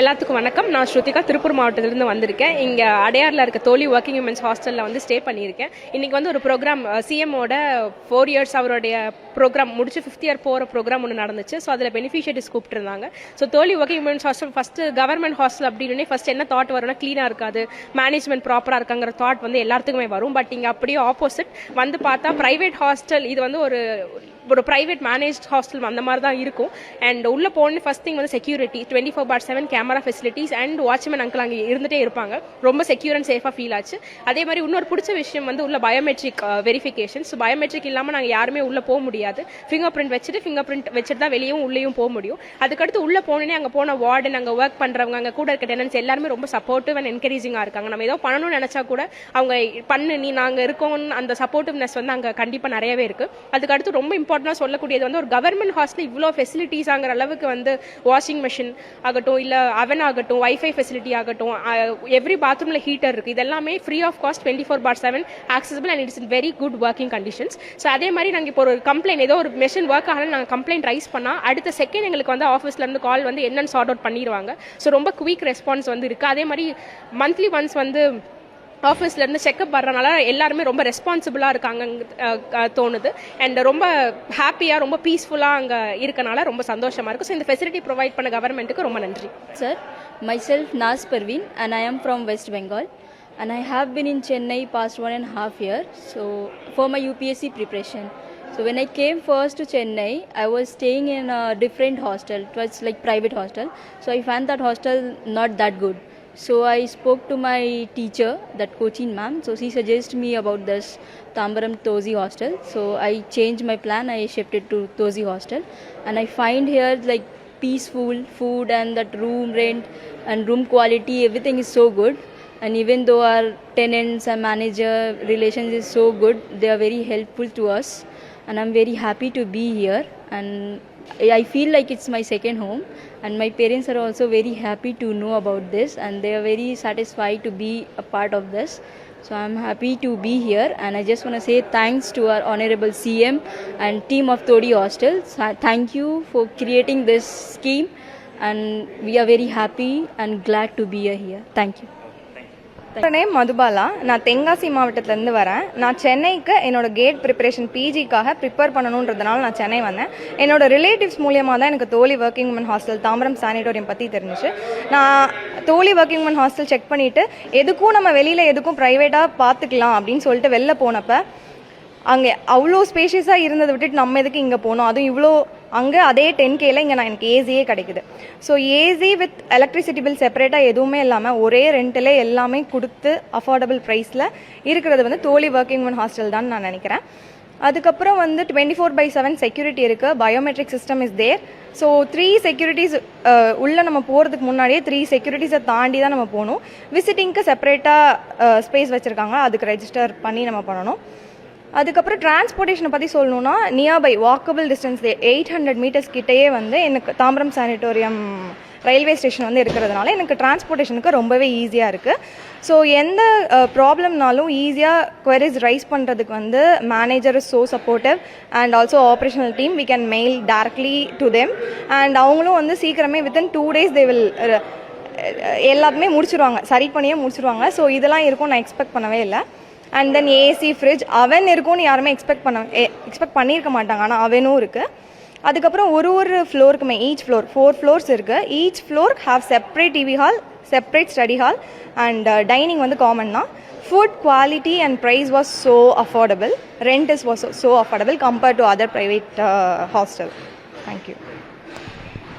எல்லாத்துக்கும் வணக்கம். நான் ஸ்ருதிகா திருப்பூர் மாவட்டத்திலிருந்து வந்திருக்கேன். இங்கே அடையாரில் இருக்க தோழி ஒர்க்கிங் உமன்ஸ் ஹாஸ்டலில் வந்து ஸ்டே பண்ணியிருக்கேன். இன்றைக்கி வந்து ஒரு ப்ரோக்ராம் சிஎம்மோட ஃபோர் இயர்ஸ் அவருடைய ப்ரோக்ராம் முடிச்சு ஃபிஃப்த் இயர் போகிற ப்ரோக்ராம் ஒன்று நடந்துச்சு. ஸோ அதில் beneficiaries கூப்பிட்டுருந்தாங்க. So Thozhi working women's hostel first government hostel அப்படின்னு ஃபஸ்ட் என்ன தாட் வரும்னா க்ளீனாக இருக்காது மேனேஜ்மெண்ட் ப்ராப்பராக இருக்காங்கிற தாட் வந்து எல்லாத்துக்குமே வரும். பட் இங்கே அப்படியே ஆப்போசிட் வந்து பார்த்தா ப்ரைவேட் ஹாஸ்டல் இது வந்து ஒரு ஒரு ப்ரைவேட் மேனேஜ் ஹாஸ்டல் அந்த மாதிரி தான் இருக்கும். அண்ட் உள்ள போன ஃபர்ஸ்ட் திங் வந்து security twenty four by seven camera facilities and watchman uncle அங்கே இருந்துகிட்டே இருப்பாங்க. ரொம்ப செக்யூர் அண்ட் சேஃபாக ஃபீல் ஆச்சு. அதே மாதிரி இன்னொரு பிடிச்ச விஷயம் வந்து உள்ள பயோமெட்ரிக் வெரிஃபிகேஷன் ஸோ பயோமெட்ரிக் இல்லாமல் நாங்கள் யாருமே உள்ளே போக முடியாது. ஃபிங்கர் பிரிண்ட் வச்சுட்டு ஃபிங்கர் பிரிண்ட் வச்சுட்டு தான் வெளியும் உள்ளேயும் போக முடியும். அதுக்கடுத்து உள்ள போனோன்னே அங்கே போன வார்டன் அங்கே ஒர்க் பண்ணுறவங்க அங்கே கூட இருக்க டெனன்ஸ் எல்லாருமே ரொம்ப சப்போர்ட்டிவ் அண்ட் என்கரேஜிங்காக இருக்காங்க. நம்ம ஏதோ பண்ணணும்னு நினச்சா கூட அவங்க பண்ணு நீ நாங்கள் இருக்கோம்னு அந்த சப்போர்ட்டிவ்னஸ் வந்து அங்கே கண்டிப்பாக நிறையவே இருக்குது அதுக்கடுத்து ரொம்ப இம்பார்ட்டண்டாக சொல்லக்கூடியது வந்து ஒரு கவர்மெண்ட் ஹாஸ்டலில் இவ்வளோ ஃபெசிலிட்டிஸாங்கிற அளவுக்கு வந்து வாஷிங் மிஷின் ஆகட்டும் இல்லை அவன் ஆகட்டும் வைஃபை ஃபெசிலிட்டி ஆகட்டும் எவ்ரி பாத்ரூமில் ஹீட்டர் இருக்குது இதெல்லாமே free of cost twenty four by seven accessible and it's in very good working conditions so அதே மாதிரி நாங்கள் இப்போ ஒரு கம்ப்ளைண்ட் ஏதோ ஒரு மெஷின் ஒர்க் ஆகலாம் நாங்கள் கம்ப்ளைண்ட் ரைஸ் பண்ணால் அடுத்த செகண்ட் எங்களுக்கு வந்து ஆஃபீஸ்லேருந்து கால் வந்து என்னென்னு சார்ட் அவுட் பண்ணிடுவாங்க ஸோ ரொம்ப குயிக் ரெஸ்பான்ஸ் வந்து இருக்குது அதே மாதிரி மந்த்லி ஒன்ஸ் வந்து ஆஃபீஸ்ல இருந்து செக்அப் வர்றனால எல்லாருமே ரொம்ப ரெஸ்பான்சிபிளாக இருக்காங்க தோணுது அண்ட் ரொம்ப ஹாப்பியாக ரொம்ப பீஸ்ஃபுல்லாக அங்கே இருக்கனால ரொம்ப சந்தோஷமா இருக்கு ஸோ இந்த ஃபெசிலிட்டி ப்ரொவைட் பண்ண கவர்மெண்ட்டுக்கு ரொம்ப நன்றி Sir, myself Naz Parveen and I am from West Bengal and I have been in Chennai past one and a half year so for my UPSC preparation. So when I came first to Chennai, I was staying in a different hostel. It was like private hostel. So I found that hostel not that good. So I spoke to my teacher, that coaching ma'am. So she suggested me about this Tambaram Tozi hostel. So I changed my plan. I shifted to Tozi hostel, and I find here like peaceful food and that room rent and room quality. Everything is so good. And even though our tenants and manager relations is so good, they are very helpful to us. And I'm very happy to be here. And I feel like it's my second home and my parents are also very happy to know about this and they are very satisfied to be a part of this. So i'm happy to be here and i just want to say thanks to our honorable cm and team of todi hostels thank you for creating this scheme and we are very happy and glad to be here. Thank you name Madhubala. நான் தென்காசி மாவட்டத்திலேருந்து வரேன். நான் சென்னைக்கு என்னோட GATE preparation பிஜிக்காக prepare பண்ணணுன்றதுனால நான் சென்னை வந்தேன். என்னோட ரிலேட்டிவ்ஸ் மூலியமாக தான் எனக்கு Thozhi working woman hostel Tambaram sanatorium பற்றி தெரிஞ்சுச்சு. நான் தோழி ஒர்க்கிங் உமன் ஹாஸ்டல் செக் பண்ணிவிட்டு எதுக்கும் நம்ம வெளியில் எதுக்கும் ப்ரைவேட்டாக பார்த்துக்கலாம் அப்படின்னு சொல்லிட்டு வெளில போனப்போ அங்கே அவ்வளோ ஸ்பேஷியஸாக இருந்ததை விட்டுட்டு நம்ம எதுக்கு இங்கே போனோம் அதுவும் இவ்வளோ அங்கே அதே டென் கேல இங்கே நான் எனக்கு ஏசியே கிடைக்குது. So AC with electricity bill செப்பரேட்டாக எதுவுமே இல்லாமல் ஒரே ரெண்டில் எல்லாமே கொடுத்து அஃபோர்டபுள் ப்ரைஸில் இருக்கிறது வந்து தோழி ஒர்க்கிங் உமன் ஹாஸ்டல் தான் நான் நினைக்கிறேன். அதுக்கப்புறம் வந்து twenty four by seven security இருக்குது biometric system is there so three securities உள்ளே நம்ம போகிறதுக்கு முன்னாடியே த்ரீ செக்யூரிட்டிஸை தாண்டி தான் நம்ம போகணும். விசிட்டிங்க்கு செப்பரேட்டாக ஸ்பேஸ் வச்சுருக்காங்க. அதுக்கு ரெஜிஸ்டர் பண்ணி நம்ம பண்ணணும். அதுக்கப்புறம் டிரான்ஸ்போர்ட்டேஷனை பற்றி சொல்லணும்னா nearby walkable distance eight hundred metres கிட்டேயே வந்து எனக்கு தாம்பரம் சானிட்டோரியம் ரயில்வே ஸ்டேஷன் வந்து இருக்கிறதுனால எனக்கு டிரான்ஸ்போர்ட்டேஷனுக்கு ரொம்பவே ஈஸியாக இருக்குது ஸோ எந்த ப்ராப்ளம்னாலும் ஈஸியாக குவரிஸ் ரைஸ் பண்ணுறதுக்கு வந்து manager is so supportive and also operational team we can mail directly to them and அவங்களும் வந்து சீக்கிரமே within two days they will எல்லாத்துமே முடிச்சிருவாங்க. சரி பண்ணியே முடிச்சிருவாங்க. ஸோ இதெல்லாம் இருக்கும் நான் எக்ஸ்பெக்ட் பண்ணவே இல்லை. அண்ட் தென் ஏசி ஃப்ரிட்ஜ் அவன் இருக்கும்னு யாருமே எக்ஸ்பெக்ட் பண்ண எக்ஸ்பெக்ட் பண்ணியிருக்க மாட்டாங்க. ஆனால் அவனும் இருக்குது அதுக்கப்புறம் ஒரு ஒரு ஃப்ளோருக்குமே ஈச் ஃப்ளோர் ஃபோர் ஃப்ளோர்ஸ் இருக்குது each floor have separate TV hall separate study hall and dining வந்து காமன் தான். Food quality and price was so affordable rent is was so affordable compared to other private hostel thank you